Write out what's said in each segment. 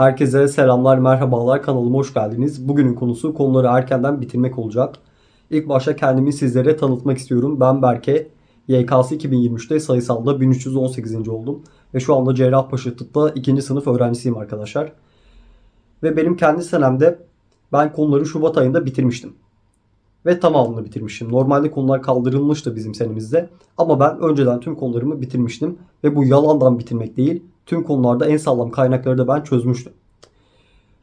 Herkese selamlar, merhabalar. Kanalıma hoş geldiniz. Bugünün konusu konuları erkenden bitirmek olacak. İlk başta kendimi sizlere tanıtmak istiyorum. Ben Berke. YKS 2023'te sayısalda 1318. oldum. Ve şu anda Cerrahpaşa Tıp'ta 2. sınıf öğrencisiyim arkadaşlar. Ve benim kendi senemde ben konuları Şubat ayında bitirmiştim. Ve tamamını bitirmişim. Normalde konular kaldırılmıştı bizim senemizde. Ama ben önceden tüm konularımı bitirmiştim. Ve bu yalandan bitirmek değil. Tüm konularda en sağlam kaynakları da ben çözmüştüm.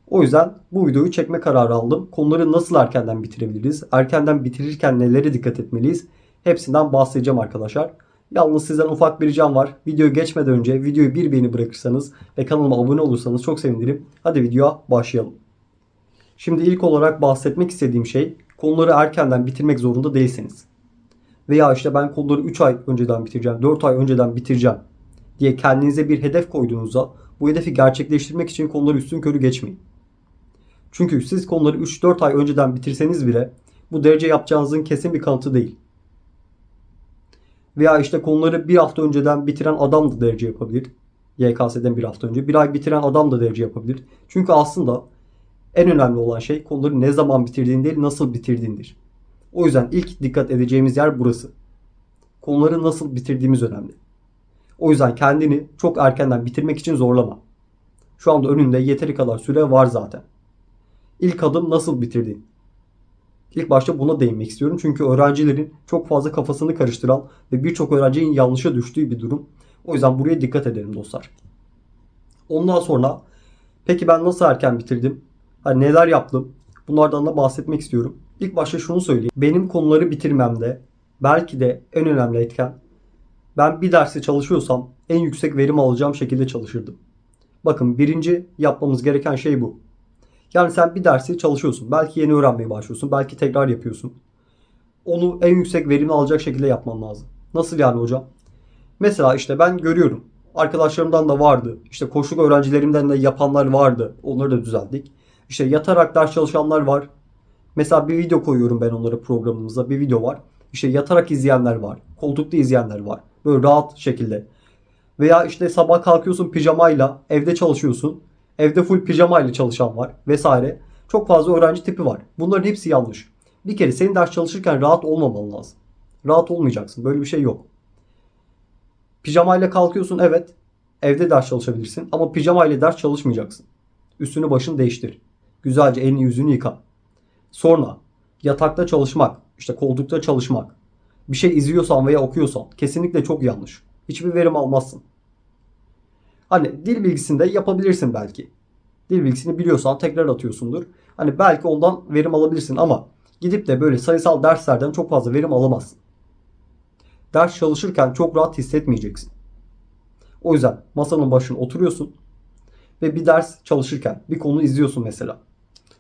O yüzden bu videoyu çekme kararı aldım. Konuları nasıl erkenden bitirebiliriz? Erkenden bitirirken nelere dikkat etmeliyiz? Hepsinden bahsedeceğim arkadaşlar. Yalnız sizden ufak bir ricam var. Videoya geçmeden önce videoyu bir beğeni bırakırsanız ve kanalıma abone olursanız çok sevinirim. Hadi videoya başlayalım. Şimdi ilk olarak bahsetmek istediğim şey konuları erkenden bitirmek zorunda değilseniz. Veya işte ben konuları 3 ay önceden bitireceğim, 4 ay önceden bitireceğim diye kendinize bir hedef koyduğunuzda bu hedefi gerçekleştirmek için konuları üstün körü geçmeyin. Çünkü siz konuları 3-4 ay önceden bitirseniz bile bu derece yapacağınızın kesin bir kanıtı değil. Veya işte konuları bir hafta önceden bitiren adam da derece yapabilir. YKS'den bir hafta önce. Bir ay bitiren adam da derece yapabilir. Çünkü aslında en önemli olan şey konuları ne zaman bitirdiğin değil nasıl bitirdiğindir. O yüzden ilk dikkat edeceğimiz yer burası. Konuları nasıl bitirdiğimiz önemli. O yüzden kendini çok erkenden bitirmek için zorlama. Şu anda önünde yeteri kadar süre var zaten. İlk adım nasıl bitirdin? İlk başta buna değinmek istiyorum. Çünkü öğrencilerin çok fazla kafasını karıştıran ve birçok öğrencinin yanlışa düştüğü bir durum. O yüzden buraya dikkat edelim dostlar. Ondan sonra peki ben nasıl erken bitirdim? Hani neler yaptım? Bunlardan da bahsetmek istiyorum. İlk başta şunu söyleyeyim. Benim konuları bitirmemde belki de en önemli etken ben bir dersi çalışıyorsam en yüksek verim alacağım şekilde çalışırdım. Bakın birinci yapmamız gereken şey bu. Yani sen bir dersi çalışıyorsun. Belki yeni öğrenmeye başlıyorsun. Belki tekrar yapıyorsun. Onu en yüksek verimli alacak şekilde yapman lazım. Nasıl yani hocam? Mesela işte ben görüyorum. Arkadaşlarımdan da vardı. İşte koşuluk öğrencilerimden de yapanlar vardı. Onları da düzelttik. İşte yatarak ders çalışanlar var. Mesela bir video koyuyorum ben onlara programımıza. Bir video var. İşte yatarak izleyenler var. Koltukta izleyenler var. Böyle rahat şekilde. Veya işte sabah kalkıyorsun pijamayla evde çalışıyorsun. Evde full pijamayla çalışan var vesaire. Çok fazla öğrenci tipi var. Bunların hepsi yanlış. Bir kere senin ders çalışırken rahat olmaman lazım. Rahat olmayacaksın. Böyle bir şey yok. Pijamayla kalkıyorsun evet. Evde ders çalışabilirsin ama pijamayla ders çalışmayacaksın. Üstünü başını değiştir. Güzelce elini yüzünü yıka. Sonra yatakta çalışmak, işte koltukta çalışmak, bir şey izliyorsan veya okuyorsan kesinlikle çok yanlış. Hiçbir verim almazsın. Hani dil bilgisinde yapabilirsin belki. Dil bilgisini biliyorsan tekrar atıyorsundur. Hani belki ondan verim alabilirsin ama gidip de böyle sayısal derslerden çok fazla verim alamazsın. Ders çalışırken çok rahat hissetmeyeceksin. O yüzden masanın başına oturuyorsun ve bir ders çalışırken bir konu izliyorsun mesela.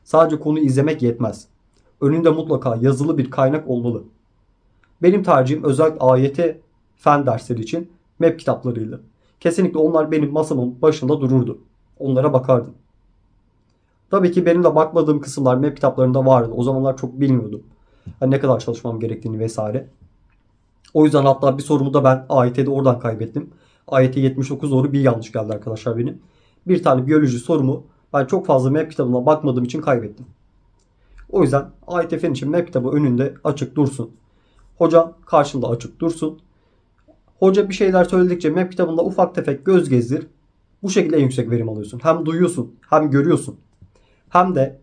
Sadece konu izlemek yetmez. Önünde mutlaka yazılı bir kaynak olmalı. Benim tercihim özellikle AYT fen dersleri için map kitaplarıydı. Kesinlikle onlar benim masamın başında dururdu. Onlara bakardım. Tabii ki benim de bakmadığım kısımlar map kitaplarında vardı. O zamanlar çok bilmiyordum. Hani ne kadar çalışmam gerektiğini vesaire. O yüzden hatta bir sorumu da ben AYT'de oradan kaybettim. AYT 79 doğru bir yanlış geldi arkadaşlar benim. Bir tane biyoloji sorumu ben çok fazla map kitabına bakmadığım için kaybettim. O yüzden AYT fen için map kitabı önünde açık dursun. Hoca karşında açık dursun. Hoca bir şeyler söyledikçe map kitabında ufak tefek göz gezdir. Bu şekilde en yüksek verim alıyorsun. Hem duyuyorsun hem görüyorsun. Hem de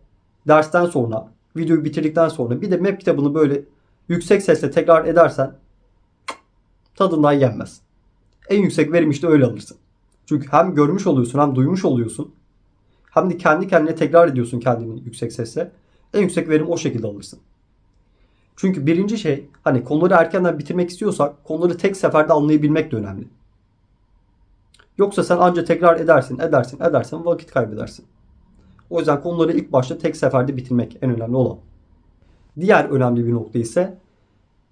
dersten sonra videoyu bitirdikten sonra bir de map kitabını böyle yüksek sesle tekrar edersen tadından yenmez. En yüksek verim işte öyle alırsın. Çünkü hem görmüş oluyorsun hem duymuş oluyorsun. Hem de kendi kendine tekrar ediyorsun kendini yüksek sesle. En yüksek verim o şekilde alırsın. Çünkü birinci şey hani konuları erkenden bitirmek istiyorsak konuları tek seferde anlayabilmek de önemli. Yoksa sen anca tekrar edersin, edersin, edersin vakit kaybedersin. O yüzden konuları ilk başta tek seferde bitirmek en önemli olan. Diğer önemli bir nokta ise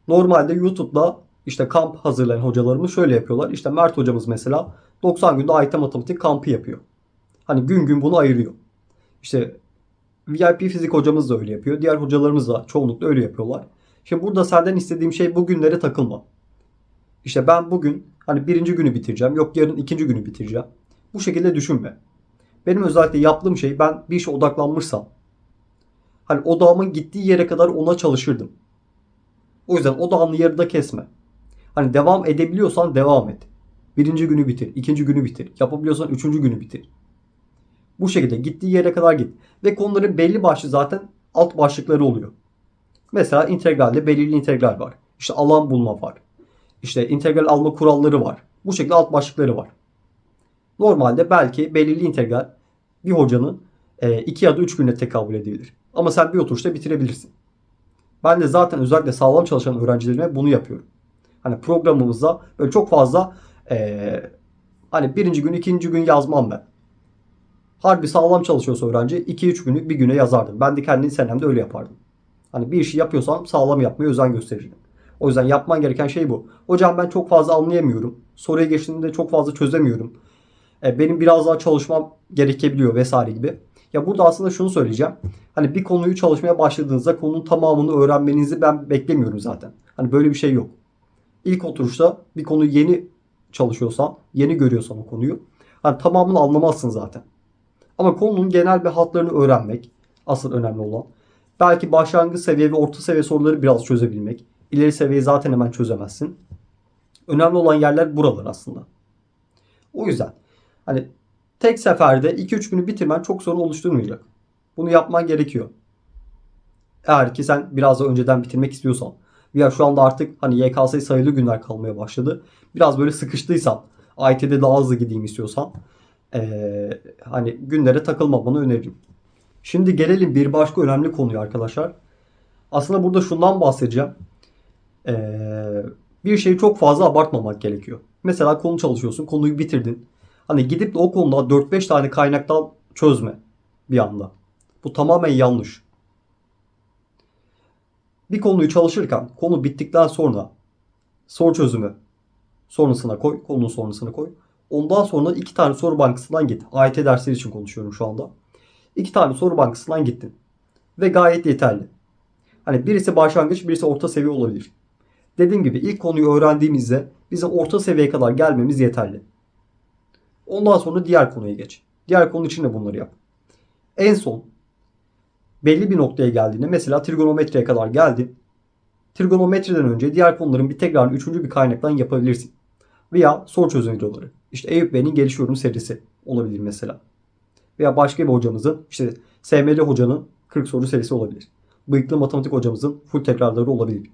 normalde YouTube'da işte kamp hazırlayan hocalarımız şöyle yapıyorlar. İşte Mert hocamız mesela 90 günde AYT matematik kampı yapıyor. Hani gün gün bunu ayırıyor. İşte VIP fizik hocamız da öyle yapıyor. Diğer hocalarımız da çoğunlukla öyle yapıyorlar. Şimdi burada senden istediğim şey bu günlere takılma. İşte ben bugün hani birinci günü bitireceğim. Yok yarın ikinci günü bitireceğim. Bu şekilde düşünme. Benim özellikle yaptığım şey ben bir işe odaklanmışsam hani odağımın gittiği yere kadar ona çalışırdım. O yüzden odağını yarıda kesme. Hani devam edebiliyorsan devam et. Birinci günü bitir, ikinci günü bitir. Yapabiliyorsan üçüncü günü bitir. Bu şekilde gittiği yere kadar git. Ve konuların belli başlı zaten alt başlıkları oluyor. Mesela integralde belirli integral var. İşte alan bulma var. İşte integral alma kuralları var. Bu şekilde alt başlıkları var. Normalde belki belirli integral bir hocanın 2 ya da 3 günde tekabül edebilir. Ama sen bir oturuşta bitirebilirsin. Ben de zaten özellikle sağlam çalışan öğrencilerime bunu yapıyorum. Hani programımızda böyle çok fazla ee, hani birinci gün ikinci gün yazmam ben. Harbi sağlam çalışıyorsa öğrenci 2-3 günü bir güne yazardım. Ben de kendi senemde öyle yapardım. Hani bir işi yapıyorsam sağlam yapmaya özen gösterirdim. O yüzden yapman gereken şey bu. Hocam ben çok fazla anlayamıyorum. Soruya geçtiğimde çok fazla çözemiyorum. E, benim biraz daha çalışmam gerekebiliyor vesaire gibi. Ya burada aslında şunu söyleyeceğim. Hani bir konuyu çalışmaya başladığınızda konunun tamamını öğrenmenizi ben beklemiyorum zaten. Hani böyle bir şey yok. İlk oturuşta bir konuyu yeni çalışıyorsan, yeni görüyorsan o konuyu hani tamamını anlamazsın zaten. Ama konunun genel bir hatlarını öğrenmek asıl önemli olan. Belki başlangıç seviye ve orta seviye soruları biraz çözebilmek. İleri seviyeyi zaten hemen çözemezsin. Önemli olan yerler buralar aslında. O yüzden hani tek seferde 2-3 günü bitirmen çok sorun oluşturmayacak. Bunu yapman gerekiyor. Eğer ki sen biraz da önceden bitirmek istiyorsan veya şu anda artık hani YKS sayılı günler kalmaya başladı. Biraz böyle sıkıştıysan, IT'de daha hızlı gideyim istiyorsan ee, hani günlere takılmamanı öneririm. Şimdi gelelim bir başka önemli konuya arkadaşlar. Aslında burada şundan bahsedeceğim. Ee, bir şeyi çok fazla abartmamak gerekiyor. Mesela konu çalışıyorsun, konuyu bitirdin. Hani gidip de o konuda 4-5 tane kaynaktan çözme bir anda. Bu tamamen yanlış. Bir konuyu çalışırken konu bittikten sonra soru çözümü sonrasına koy, konunun sonrasına koy. Ondan sonra iki tane soru bankasından git. AYT dersleri için konuşuyorum şu anda. İki tane soru bankasından gittin. Ve gayet yeterli. Hani birisi başlangıç, birisi orta seviye olabilir. Dediğim gibi ilk konuyu öğrendiğimizde bizim orta seviyeye kadar gelmemiz yeterli. Ondan sonra diğer konuya geç. Diğer konu için de bunları yap. En son belli bir noktaya geldiğinde mesela trigonometriye kadar geldin. Trigonometriden önce diğer konuların bir tekrar üçüncü bir kaynaktan yapabilirsin. Veya soru çözüm videoları. İşte Eyüp Bey'in gelişiyorum serisi olabilir mesela. Veya başka bir hocamızın işte SML hocanın 40 soru serisi olabilir. Bıyıklı matematik hocamızın full tekrarları olabilir.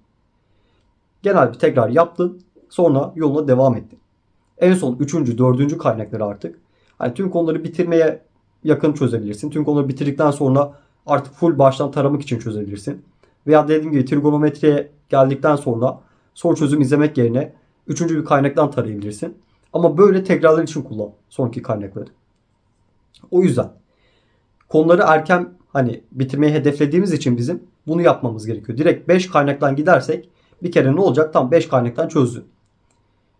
Genel bir tekrar yaptın. Sonra yoluna devam ettin. En son 3. 4. kaynakları artık. Hani tüm konuları bitirmeye yakın çözebilirsin. Tüm konuları bitirdikten sonra artık full baştan taramak için çözebilirsin. Veya dediğim gibi trigonometriye geldikten sonra soru çözüm izlemek yerine üçüncü bir kaynaktan tarayabilirsin. Ama böyle tekrarlar için kullan sonraki kaynakları. O yüzden konuları erken hani bitirmeyi hedeflediğimiz için bizim bunu yapmamız gerekiyor. Direkt 5 kaynaktan gidersek bir kere ne olacak? Tam 5 kaynaktan çözdün.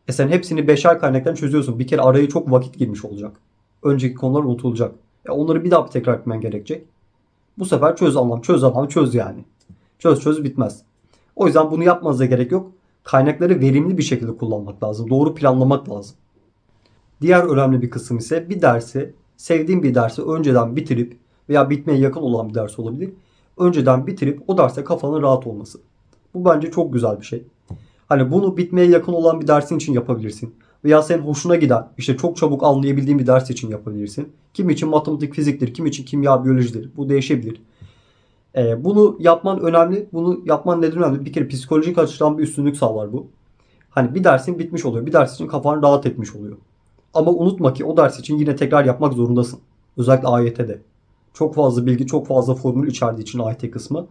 E sen hepsini 5'er kaynaktan çözüyorsun. Bir kere araya çok vakit girmiş olacak. Önceki konular unutulacak. E onları bir daha bir tekrar etmen gerekecek. Bu sefer çöz anlam, çöz anlam, çöz yani. Çöz çöz bitmez. O yüzden bunu yapmanıza gerek yok. Kaynakları verimli bir şekilde kullanmak lazım. Doğru planlamak lazım. Diğer önemli bir kısım ise bir dersi, sevdiğin bir dersi önceden bitirip veya bitmeye yakın olan bir ders olabilir. Önceden bitirip o derse kafanın rahat olması. Bu bence çok güzel bir şey. Hani bunu bitmeye yakın olan bir dersin için yapabilirsin. Veya senin hoşuna giden, işte çok çabuk anlayabildiğin bir ders için yapabilirsin. Kim için matematik, fiziktir, kim için kimya, biyolojidir. Bu değişebilir. Ee, bunu yapman önemli. Bunu yapman neden önemli? Bir kere psikolojik açıdan bir üstünlük sağlar bu. Hani bir dersin bitmiş oluyor. Bir ders için kafanı rahat etmiş oluyor. Ama unutma ki o ders için yine tekrar yapmak zorundasın. Özellikle AYT'de. Çok fazla bilgi, çok fazla formül içerdiği için AYT kısmı.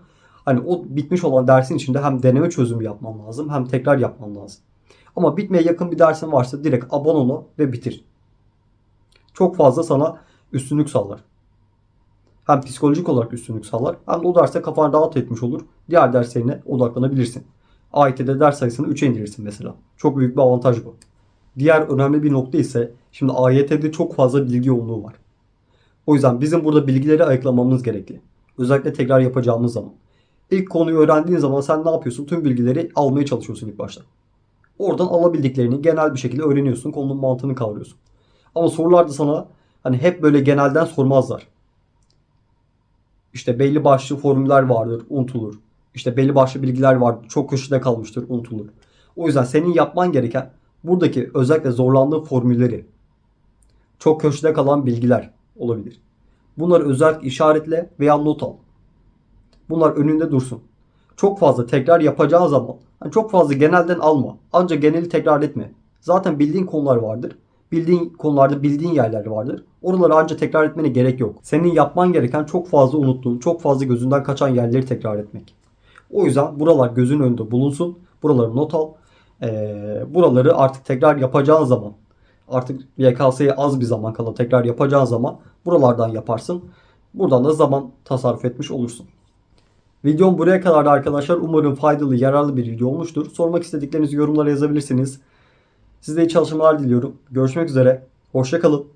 Hani o bitmiş olan dersin içinde hem deneme çözümü yapman lazım hem tekrar yapman lazım. Ama bitmeye yakın bir dersin varsa direkt abone ol ve bitir. Çok fazla sana üstünlük sağlar. Hem psikolojik olarak üstünlük sağlar hem de o derste kafan rahat etmiş olur. Diğer derslerine odaklanabilirsin. AYT'de ders sayısını 3'e indirirsin mesela. Çok büyük bir avantaj bu. Diğer önemli bir nokta ise şimdi AYT'de çok fazla bilgi yoğunluğu var. O yüzden bizim burada bilgileri ayıklamamız gerekli. Özellikle tekrar yapacağımız zaman. İlk konuyu öğrendiğin zaman sen ne yapıyorsun? Tüm bilgileri almaya çalışıyorsun ilk başta. Oradan alabildiklerini genel bir şekilde öğreniyorsun. Konunun mantığını kavruyorsun. Ama sorularda sana Hani hep böyle genelden sormazlar. İşte belli başlı formüller vardır, unutulur. İşte belli başlı bilgiler vardır, çok köşede kalmıştır, unutulur. O yüzden senin yapman gereken buradaki özellikle zorlandığın formülleri, çok köşede kalan bilgiler olabilir. Bunları özellikle işaretle veya not al. Bunlar önünde dursun. Çok fazla tekrar yapacağın zaman hani çok fazla genelden alma. Ancak geneli tekrar etme. Zaten bildiğin konular vardır. Bildiğin konularda bildiğin yerler vardır. Oraları ancak tekrar etmene gerek yok. Senin yapman gereken çok fazla unuttuğun, çok fazla gözünden kaçan yerleri tekrar etmek. O yüzden buralar gözün önünde bulunsun. Buraları not al. Ee, buraları artık tekrar yapacağın zaman artık YKS'ye az bir zaman kala tekrar yapacağın zaman buralardan yaparsın. Buradan da zaman tasarruf etmiş olursun. Videom buraya kadardı arkadaşlar. Umarım faydalı, yararlı bir video olmuştur. Sormak istediklerinizi yorumlara yazabilirsiniz. Size iyi çalışmalar diliyorum. Görüşmek üzere. Hoşçakalın.